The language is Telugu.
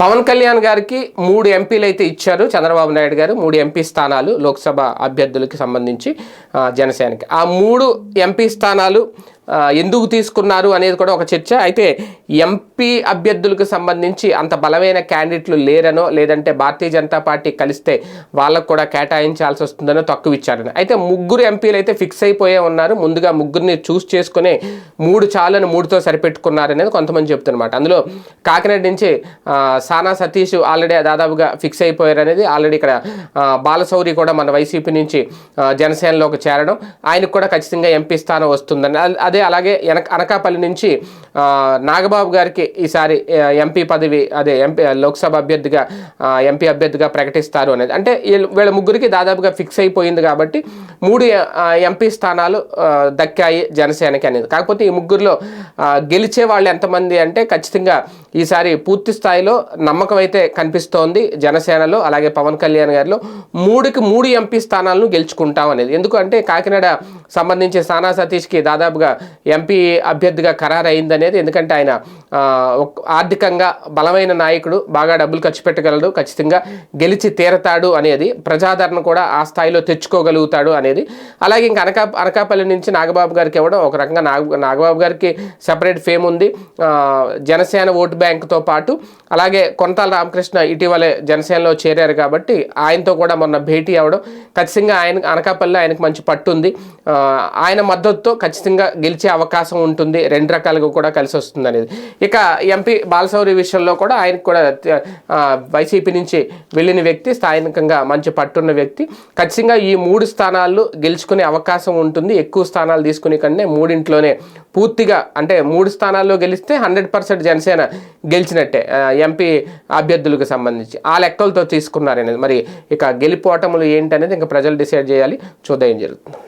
పవన్ కళ్యాణ్ గారికి మూడు ఎంపీలు అయితే ఇచ్చారు చంద్రబాబు నాయుడు గారు మూడు ఎంపీ స్థానాలు లోక్సభ అభ్యర్థులకి సంబంధించి జనసేనకి. ఆ మూడు ఎంపీ స్థానాలు ఎందుకు తీసుకున్నారు అనేది కూడా ఒక చర్చ. అయితే ఎంపీ అభ్యర్థులకు సంబంధించి అంత బలమైన క్యాండిడేట్లు లేరనో లేదంటే భారతీయ జనతా పార్టీ కలిస్తే వాళ్ళకు కూడా కేటాయించాల్సి వస్తుందనో తక్కువ ఇచ్చారని అయితే ముగ్గురు ఎంపీలు అయితే ఫిక్స్ అయిపోయే ఉన్నారు. ముందుగా ముగ్గురిని చూస్ చేసుకుని మూడు చాలని మూడుతో సరిపెట్టుకున్నారు అనేది కొంతమంది చెప్తున్నమాట. అందులో కాకినాడ నుంచి సానా సతీష్ ఆల్రెడీ దాదాపుగా ఫిక్స్ అయిపోయారు అనేది ఆల్రెడీ ఇక్కడ బాలసౌరి బాలశౌరి కూడా మన వైసీపీ నుంచి జనసేనలోకి చేరడం. ఆయనకు కూడా ఖచ్చితంగా ఎంపీ స్థానం వస్తుందని. అదే అలాగే వెనక అనకాపల్లి నుంచి నాగబాబు గారికి ఈసారి ఎంపీ పదవి అదే ఎంపీ లోక్సభ అభ్యర్థిగా ఎంపీ అభ్యర్థిగా ప్రకటిస్తారు అనేది. అంటే వీళ్ళ వీళ్ళ ముగ్గురికి దాదాపుగా ఫిక్స్ అయిపోయింది కాబట్టి మూడు ఎంపీ స్థానాలు దక్కాయి జనసేనకి అనేది. కాకపోతే ఈ ముగ్గురులో గెలిచే వాళ్ళు ఎంతమంది అంటే ఖచ్చితంగా ఈసారి పూర్తి స్థాయిలో నమ్మకం అయితే కనిపిస్తోంది జనసేనలో అలాగే పవన్ కళ్యాణ్ గారిలో. మూడుకి మూడు ఎంపీ స్థానాలను గెలుచుకుంటాం అనేది. ఎందుకంటే కాకినాడ సంబంధించి సానా సతీష్కి దాదాపుగా ఎంపీ అభ్యర్థిగా ఖరారైందనేది ఎందుకంటే ఆయన ఒక- ఆర్థికంగా బలమైన నాయకుడు బాగా డబ్బులు ఖర్చు పెట్టగలడు ఖచ్చితంగా గెలిచి తీరతాడు అనేది ప్రజాదరణ కూడా ఆ స్థాయిలో తెచ్చుకోగలుగుతాడు అనేది. అలాగే ఇంకా అనకా అనకాపల్లి నుంచి నాగబాబు గారికి ఇవ్వడం ఒక రకంగా నాగ నాగబాబు గారికి సపరేట్ ఫేమ్ ఉంది. జనసేన ఓటు బ్యాంకుతో పాటు అలాగే కొనతాల రామకృష్ణ ఇటీవలే జనసేనలో చేరారు కాబట్టి ఆయనతో కూడా మొన్న భేటీ అవ్వడం ఖచ్చితంగా ఆయన అనకాపల్లి ఆయనకు మంచి పట్టు ఉంది ఆయన మద్దతుతో ఖచ్చితంగా గెలిచే అవకాశం ఉంటుంది. రెండు రకాలుగా కూడా కలిసి వస్తుంది అనేది. ఇక ఎంపీ బాలసౌరి విషయంలో కూడా ఆయనకు కూడా వైసీపీ నుంచి వెళ్ళిన వ్యక్తి స్థానికంగా మంచి పట్టున్న వ్యక్తి. ఖచ్చితంగా ఈ మూడు స్థానాలు గెలుచుకునే అవకాశం ఉంటుంది. ఎక్కువ స్థానాలు తీసుకునే కన్నా మూడింట్లోనే పూర్తిగా అంటే మూడు స్థానాల్లో గెలిస్తే హండ్రెడ్ పర్సెంట్ జనసేన గెలిచినట్టే ఎంపీ అభ్యర్థులకు సంబంధించి. ఆ లెక్కలతో తీసుకున్నారనేది. మరి ఇక గెలిపోవటములు ఏంటి అనేది ఇంకా ప్రజలు డిసైడ్ చేయాలి. చూద్దాం ఏం జరుగుతుంది.